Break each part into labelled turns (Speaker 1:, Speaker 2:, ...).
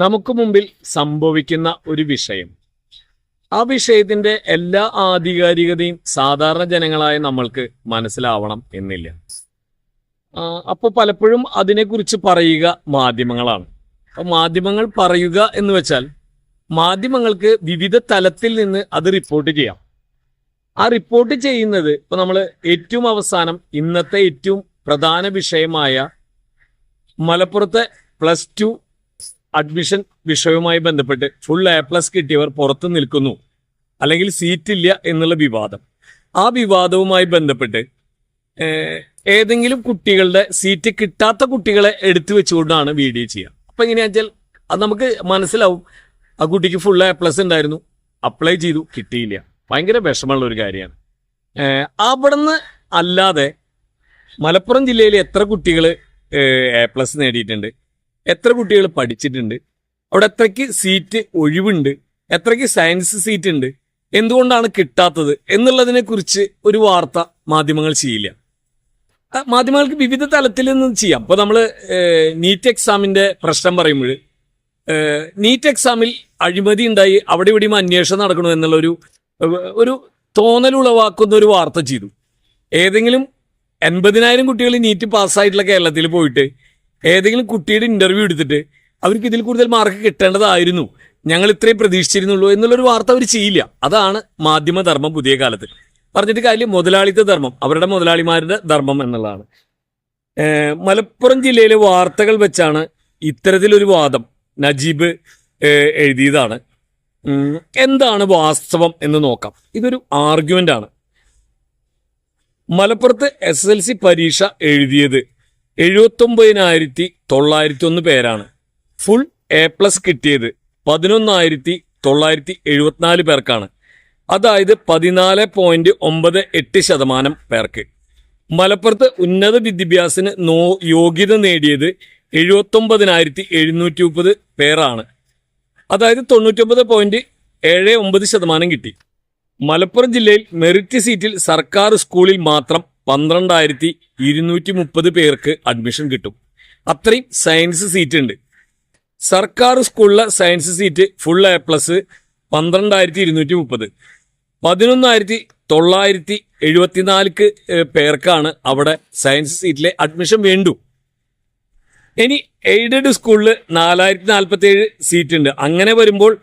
Speaker 1: നമുക്ക് മുമ്പിൽ സംഭവിക്കുന്ന ഒരു വിഷയം. ആ വിഷയത്തിന്റെ എല്ലാ ആധികാരികതയും സാധാരണ ജനങ്ങളായ നമ്മൾക്ക് മനസ്സിലാവണം എന്നില്ല. അപ്പോൾ പലപ്പോഴും അതിനെക്കുറിച്ച് പറയുക മാധ്യമങ്ങളാണ്. അപ്പോൾ മാധ്യമങ്ങൾ പറയുക എന്ന് വെച്ചാൽ മാധ്യമങ്ങൾക്ക് വിവിധ തലത്തിൽ നിന്ന് അത് റിപ്പോർട്ട് ചെയ്യാം. ആ റിപ്പോർട്ട് ചെയ്യുന്നത് ഇപ്പൊ നമ്മൾ ഏറ്റവും അവസാനം ഇന്നത്തെ ഏറ്റവും പ്രധാന വിഷയമായ മലപ്പുറത്തെ പ്ലസ് ടു അഡ്മിഷൻ വിഷയവുമായി ബന്ധപ്പെട്ട് ഫുൾ എ പ്ലസ് കിട്ടിയവർ പുറത്ത് നിൽക്കുന്നു. അല്ലെങ്കിൽ സീറ്റ് ഇല്ല എന്നുള്ള വിവാദം. ആ വിവാദവുമായി ബന്ധപ്പെട്ട് ഏതെങ്കിലും കുട്ടികളുടെ സീറ്റ് കിട്ടാത്ത കുട്ടികളെ എടുത്തു വെച്ചുകൊണ്ടാണ് വീഡിയോ ചെയ്യുക. അപ്പം എങ്ങനെയാ വെച്ചാൽ അത് നമുക്ക് മനസ്സിലാവും. ആ കുട്ടിക്ക് ഫുൾ എ പ്ലസ് ഉണ്ടായിരുന്നു. അപ്ലൈ ചെയ്തു കിട്ടിയില്ല. ഭയങ്കര വിഷമമുള്ള ഒരു കാര്യമാണ് അവിടുന്ന് അല്ലാതെ മലപ്പുറം ജില്ലയിൽ എത്ര കുട്ടികൾ എ പ്ലസ് നേടിയിട്ടുണ്ട്? എത്ര കുട്ടികൾ പഠിച്ചിട്ടുണ്ട്? അവിടെ എത്രയ്ക്ക് സീറ്റ് ഒഴിവുണ്ട്? എത്രയ്ക്ക് സയൻസ് സീറ്റ് ഉണ്ട്? എന്തുകൊണ്ടാണ് കിട്ടാത്തത്? എന്നുള്ളതിനെ കുറിച്ച് ഒരു വാർത്ത മാധ്യമങ്ങൾ ചെയ്യില്ല. മാധ്യമങ്ങൾക്ക് വിവിധ തലത്തിൽ നിന്ന് ചെയ്യാം. അപ്പൊ നമ്മൾ നീറ്റ് എക്സാമിന്റെ പ്രശ്നം പറയുമ്പോൾ നീറ്റ് എക്സാമിൽ അഴിമതി ഉണ്ടായി അവിടെ ഇവിടെയും അന്വേഷണം നടക്കണോ എന്നുള്ളൊരു ഒരു തോന്നലുളവാക്കുന്ന ഒരു വാർത്ത ചെയ്തു. ഏതെങ്കിലും എൺപതിനായിരം കുട്ടികൾ നീറ്റ് പാസ്സായിട്ടുള്ള കേരളത്തിൽ പോയിട്ട് ഏതെങ്കിലും കുട്ടിയുടെ ഇന്റർവ്യൂ എടുത്തിട്ട് അവർക്ക് ഇതിൽ കൂടുതൽ മാർക്ക് കിട്ടേണ്ടതായിരുന്നു. ഞങ്ങൾ ഇത്രയും പ്രതീക്ഷിച്ചിരുന്നുള്ളൂ എന്നുള്ളൊരു വാർത്ത അവർ ചെയ്യില്ല. അതാണ് മാധ്യമധർമ്മം പുതിയ കാലത്ത്. പറഞ്ഞിട്ട് കാര്യം മുതലാളിത്ത ധർമ്മം അവരുടെ മുതലാളിമാരുടെ ധർമ്മം എന്നുള്ളതാണ്. മലപ്പുറം ജില്ലയിലെ വാർത്തകൾ വെച്ചാണ് ഇത്തരത്തിലൊരു വാദം നജീബ് എഴുതിയതാണ്. എന്താണ് വാസ്തവം എന്ന് നോക്കാം. ഇതൊരു ആർഗ്യുമെന്റ് ആണ്. മലപ്പുറത്ത് എസ് എൽ സി പരീക്ഷ എഴുതിയത് എഴുപത്തൊമ്പതിനായിരത്തി തൊള്ളായിരത്തി ഒന്ന് പേരാണ്. ഫുൾ എ പ്ലസ് കിട്ടിയത് പതിനൊന്നായിരത്തി തൊള്ളായിരത്തി എഴുപത്തിനാല് പേർക്കാണ്. അതായത് പതിനാല് പോയിന്റ് ഒമ്പത് എട്ട് ശതമാനം പേർക്ക്. മലപ്പുറത്ത് ഉന്നത വിദ്യാഭ്യാസത്തിന് നോ യോഗ്യത നേടിയത് എഴുപത്തൊമ്പതിനായിരത്തി എഴുന്നൂറ്റി മുപ്പത് പേരാണ്. അതായത് തൊണ്ണൂറ്റൊമ്പത് പോയിന്റ് ഏഴ് ഒമ്പത് ശതമാനം കിട്ടി. മലപ്പുറം ജില്ലയിൽ മെറിറ്റ് സീറ്റിൽ സർക്കാർ സ്കൂളിൽ മാത്രം പന്ത്രണ്ടായിരത്തി ഇരുന്നൂറ്റി മുപ്പത് പേർക്ക് അഡ്മിഷൻ കിട്ടും. അത്രയും സയൻസ് സീറ്റ് ഉണ്ട്. സർക്കാർ സ്കൂളിലെ science seat full A plus പന്ത്രണ്ടായിരത്തി ഇരുന്നൂറ്റി മുപ്പത്. പതിനൊന്നായിരത്തി തൊള്ളായിരത്തി എഴുപത്തിനാലിക്ക് പേർക്കാണ് അവിടെ സയൻസ് സീറ്റിലെ അഡ്മിഷൻ വേണ്ടു. ഇനി എയ്ഡഡ് സ്കൂളിൽ നാലായിരത്തി നാൽപ്പത്തി ഏഴ് സീറ്റ് ഉണ്ട്. അങ്ങനെ വരുമ്പോൾ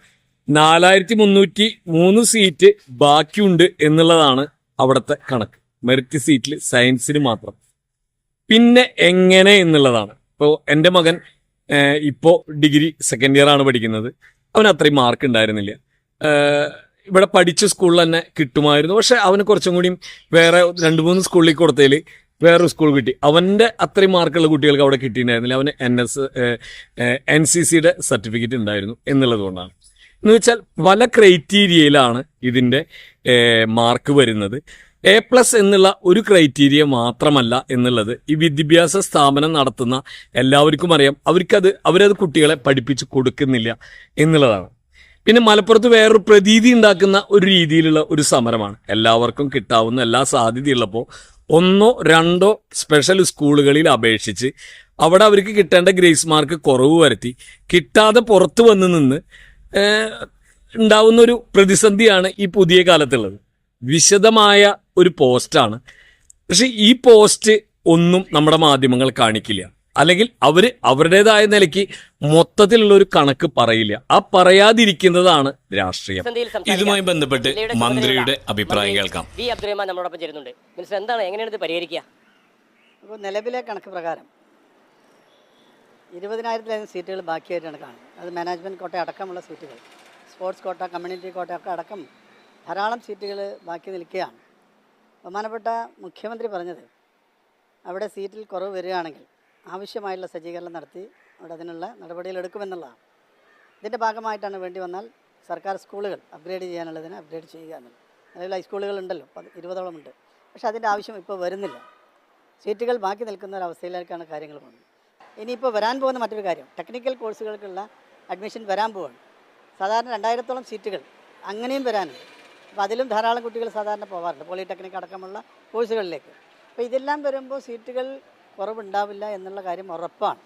Speaker 1: നാലായിരത്തി മുന്നൂറ്റി മൂന്ന് സീറ്റ് ബാക്കിയുണ്ട് എന്നുള്ളതാണ് അവിടുത്തെ കണക്ക്. മെറിറ്റ് സീറ്റിൽ സയൻസിന് മാത്രം. പിന്നെ എങ്ങനെ എന്നുള്ളതാണ്. ഇപ്പോൾ എന്റെ മകൻ ഇപ്പോൾ ഇപ്പോ ഡിഗ്രി സെക്കൻഡ് ഇയർ ആണ് പഠിക്കുന്നത്. അവന് അത്രയും മാർക്ക് ഉണ്ടായിരുന്നില്ല. ഇവിടെ പഠിച്ച സ്കൂളിൽ തന്നെ കിട്ടുമായിരുന്നു. പക്ഷെ അവന് കുറച്ചും കൂടിയും വേറെ രണ്ട് മൂന്ന് സ്കൂളിൽ കൊടുത്തതിൽ വേറൊരു സ്കൂൾ കിട്ടി. അവന്റെ അത്രയും മാർക്കുള്ള കുട്ടികൾക്ക് അവിടെ കിട്ടിയിട്ടുണ്ടായിരുന്നില്ല. അവന് എൻ എസ് എൻ സി സിയുടെ സർട്ടിഫിക്കറ്റ് ഉണ്ടായിരുന്നു എന്നുള്ളത് കൊണ്ടാണ്. എന്ന് വെച്ചാൽ പല ക്രൈറ്റീരിയയിലാണ് ഇതിന്റെ മാർക്ക് വരുന്നത്. എ പ്ലസ് എന്നുള്ള ഒരു ക്രൈറ്റീരിയ മാത്രമല്ല എന്നുള്ളത് ഈ വിദ്യാഭ്യാസ സ്ഥാപനം നടത്തുന്ന എല്ലാവർക്കും അറിയാം. അവർക്കത് അവരത് കുട്ടികളെ പഠിപ്പിച്ച് കൊടുക്കുന്നില്ല എന്നുള്ളതാണ്. പിന്നെ മലപ്പുറത്ത് വേറൊരു പ്രതീതി ഉണ്ടാക്കുന്ന ഒരു രീതിയിലുള്ള ഒരു സമരമാണ്. എല്ലാവർക്കും കിട്ടാവുന്ന എല്ലാ സാധ്യതയുള്ളപ്പോൾ ഒന്നോ രണ്ടോ സ്പെഷ്യൽ സ്കൂളുകളിൽ അപേക്ഷിച്ച് അവിടെ അവർക്ക് കിട്ടേണ്ട ഗ്രേസ് മാർക്ക് കുറവ് വരുത്തി കിട്ടാതെ പുറത്തു വന്ന് നിന്ന് ഉണ്ടാവുന്ന ഒരു പ്രതിസന്ധിയാണ് ഈ പുതിയ കാലത്തുള്ളത്. വിശദമായ ഒരു പോസ്റ്റാണ്. പക്ഷെ ഈ പോസ്റ്റ് ഒന്നും നമ്മുടെ മാധ്യമങ്ങൾ കാണിക്കില്ല. അല്ലെങ്കിൽ അവർ അവരുടേതായ നിലയ്ക്ക് മൊത്തത്തിലുള്ള ഒരു കണക്ക് പറയില്ല. ആ പറയാതിരിക്കുന്നതാണ് രാഷ്ട്രീയം.
Speaker 2: ഇതുമായി ബന്ധപ്പെട്ട് മന്ത്രിയുടെ അഭിപ്രായം കേൾക്കാം.
Speaker 3: വി അബ്ദുറഹ്മാൻ നമ്മളോടൊപ്പം ചേരുന്നുണ്ട്. മിനിസ്റ്റർ എന്താണ് എങ്ങനെയാണ് ഇത് പരിഹരിക്കുക?
Speaker 4: അപ്പോൾ നിലവിലെ കണക്ക് പ്രകാരം ഇരുപതിനായിരത്തിലധികം സീറ്റുകൾ ബാക്കിയായിട്ടാണ് കാണുന്നത്. അത് മാനേജ്മെന്റ് കോട്ട അടക്കമുള്ള സീറ്റുകൾ. സ്പോർട്സ് കോട്ട കമ്മ്യൂണിറ്റി കോട്ട ഒക്കെ അടക്കം ധാരാളം സീറ്റുകൾ ബാക്കി നിൽക്കുകയാണ്. ബഹുമാനപ്പെട്ട മുഖ്യമന്ത്രി പറഞ്ഞത് അവിടെ സീറ്റിൽ കുറവ് വരികയാണെങ്കിൽ ആവശ്യമായുള്ള സജ്ജീകരണം നടത്തി അവിടെ അതിനുള്ള നടപടികളെടുക്കുമെന്നുള്ളതാണ് ഇതിന്റെ ഭാഗമായിട്ടാണ് വേണ്ടി വന്നാൽ സർക്കാർ സ്കൂളുകൾ അപ്ഗ്രേഡ് ചെയ്യാനുള്ളതിന് അപ്ഗ്രേഡ് ചെയ്യുക എന്നുള്ളത്. നിലവിൽ ഹൈസ്കൂളുകൾ ഉണ്ടല്ലോ പത് ഇരുപതോളം ഉണ്ട്. പക്ഷേ അതിന്റെ ആവശ്യം ഇപ്പോൾ വരുന്നില്ല. സീറ്റുകൾ ബാക്കി നിൽക്കുന്ന ഒരു അവസ്ഥയിലേക്കാണ് കാര്യങ്ങൾ പോകുന്നത്. ഇനിയിപ്പോൾ വരാൻ പോകുന്ന മറ്റൊരു കാര്യം ടെക്നിക്കൽ കോഴ്സുകൾക്കുള്ള അഡ്മിഷൻ വരാൻ പോവാണ്. സാധാരണ രണ്ടായിരത്തോളം സീറ്റുകൾ അങ്ങനെയും വരാനുണ്ട്. അപ്പോൾ അതിലും ധാരാളം കുട്ടികൾ സാധാരണ പോകാറുണ്ട് പോളിടെക്നിക് അടക്കമുള്ള കോഴ്സുകളിലേക്ക്. അപ്പോൾ ഇതെല്ലാം വരുമ്പോൾ സീറ്റുകൾ കുറവുണ്ടാവില്ല എന്നുള്ള കാര്യം ഉറപ്പാണ്.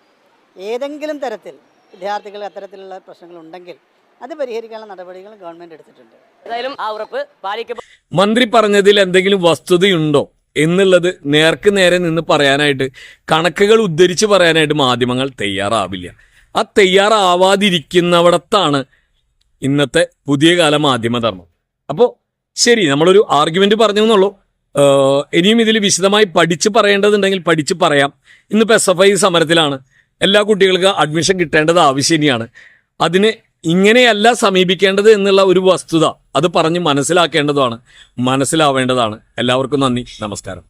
Speaker 4: ഏതെങ്കിലും തരത്തിൽ വിദ്യാർത്ഥികൾ അത്തരത്തിലുള്ള പ്രശ്നങ്ങളുണ്ടെങ്കിൽ അത് പരിഹരിക്കാനുള്ള നടപടികൾ ഗവൺമെന്റ് എടുത്തിട്ടുണ്ട്.
Speaker 3: ഏതായാലും ആ ഉറപ്പ്
Speaker 1: മന്ത്രി പറഞ്ഞതിൽ എന്തെങ്കിലും വസ്തുതയുണ്ടോ എന്നുള്ളത് നേർക്ക് നേരെ നിന്ന് പറയാനായിട്ട് കണക്കുകൾ ഉദ്ധരിച്ച് പറയാനായിട്ട് മാധ്യമങ്ങൾ തയ്യാറാവില്ല. ആ തയ്യാറാവാതിരിക്കുന്നവിടത്താണ് ഇന്നത്തെ പുതിയ കാല മാധ്യമധർമ്മം. അപ്പോൾ ശരി നമ്മളൊരു ആർഗ്യുമെന്റ് പറഞ്ഞു എന്നുള്ളൂ ഇനിയും ഇതിൽ വിശദമായി പഠിച്ച് പറയേണ്ടതുണ്ടെങ്കിൽ പഠിച്ച് പറയാം. ഇന്നിപ്പോൾ എസ് എഫ് ഐ സമരത്തിലാണ്. എല്ലാ കുട്ടികൾക്കും അഡ്മിഷൻ കിട്ടേണ്ടത് ആവശ്യം തന്നെയാണ് അതിന് ഇങ്ങനെയല്ല സമീപിക്കേണ്ടത് എന്നുള്ള ഒരു വസ്തുത അത് പറഞ്ഞ് മനസ്സിലാക്കേണ്ടതാണ് മനസ്സിലാവേണ്ടതാണ്. എല്ലാവർക്കും നന്ദി. നമസ്കാരം.